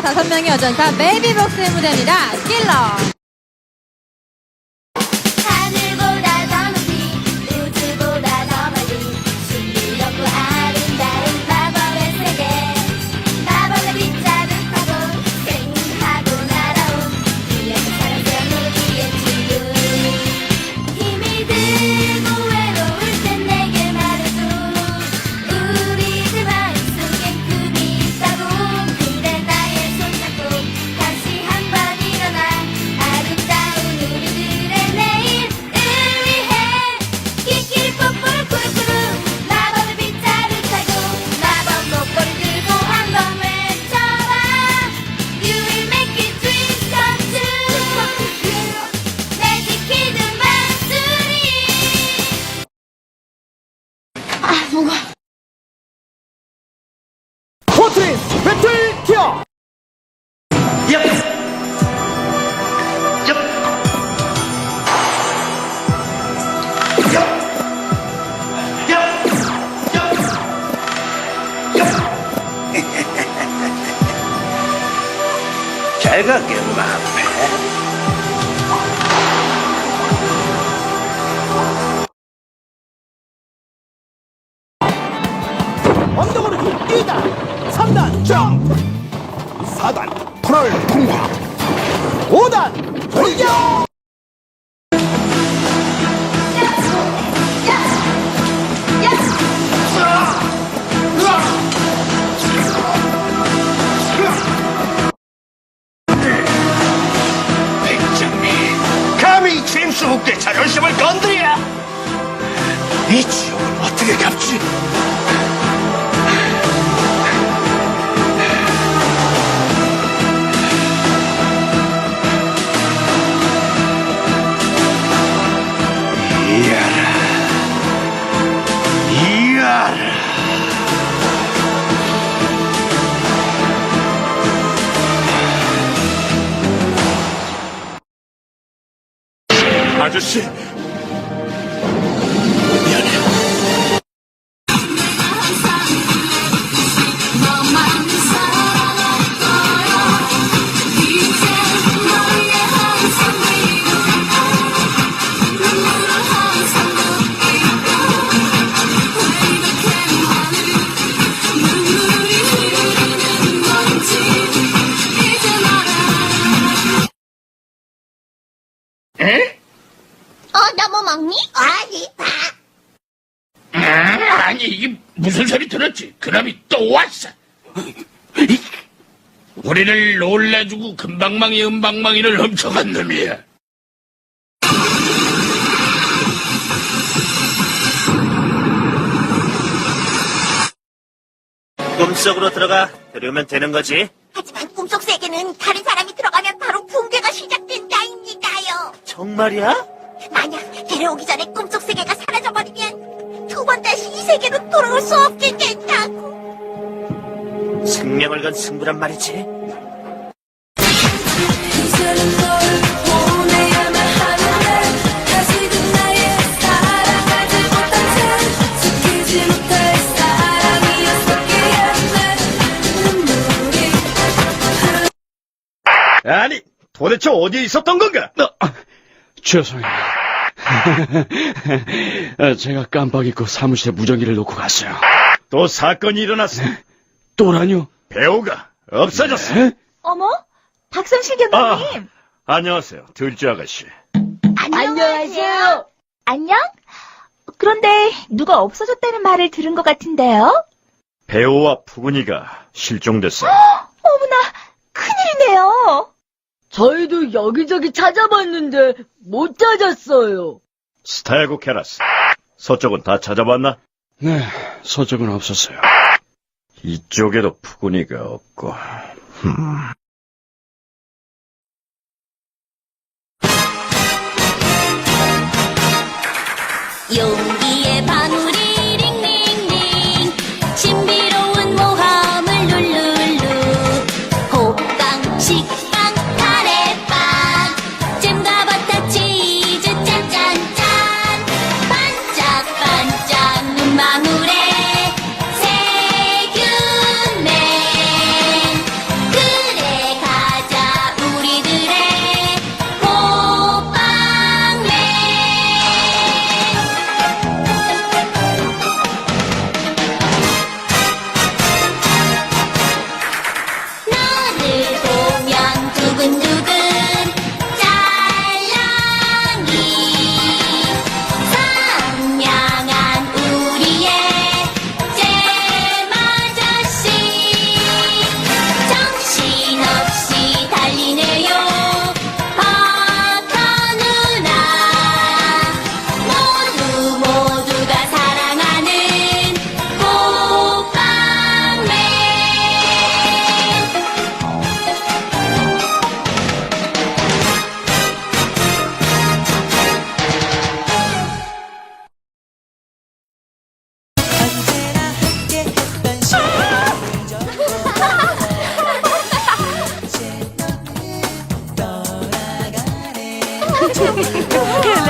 다섯 명의 여전사 베이비복스의 무대입니다. 킬러. 잘 갈게, 마페. 언덕으로 뛰다. 3단 점프 4단 터널 통과. 5단 돌격 아저씨, 어, 너무 먹니? 아니, 봐. 음, 아니 이게 무슨 소리 들었지? 그놈이 또 왔어. 이, 우리를 놀래주고 금방망이 은방망이를 훔쳐간 놈이야. 꿈속으로 들어가 들으면 되는 거지. 하지만 꿈속 세계는 다른 사람이 들어가면 바로 붕괴가 시작된다입니다요. 정말이야? 만약 데려오기 전에 꿈속 세계가 사라져버리면 두 번 다시 이 세계로 돌아올 수 없게 된다고. 생명을 건 승부란 말이지. 이제는 널 보내야만 하는데 다시금 나의 사랑하지 못한 채 지키지 못할 사람이었었기에 내 눈물이 아니, 도대체 어디에 있었던 건가? 죄송해요. 아, 제가 깜빡 잊고 사무실에 무전기를 놓고 갔어요. 또 사건이 일어났어. 또라뇨? 배우가 없어졌어. 에? 어머, 박성실 아, 경감님. 안녕하세요. 들주 아가씨. 안녕하세요. 안녕? 그런데 누가 없어졌다는 말을 들은 것 같은데요? 배우와 푸근이가 실종됐어요. 어머나, 큰일이네요. 저희도 여기저기 찾아봤는데 못 찾았어요. 스타일고 캐라스. 서쪽은 다 찾아봤나? 네, 서적은 없었어요. 이쪽에도 푸근이가 없고. 용 Qué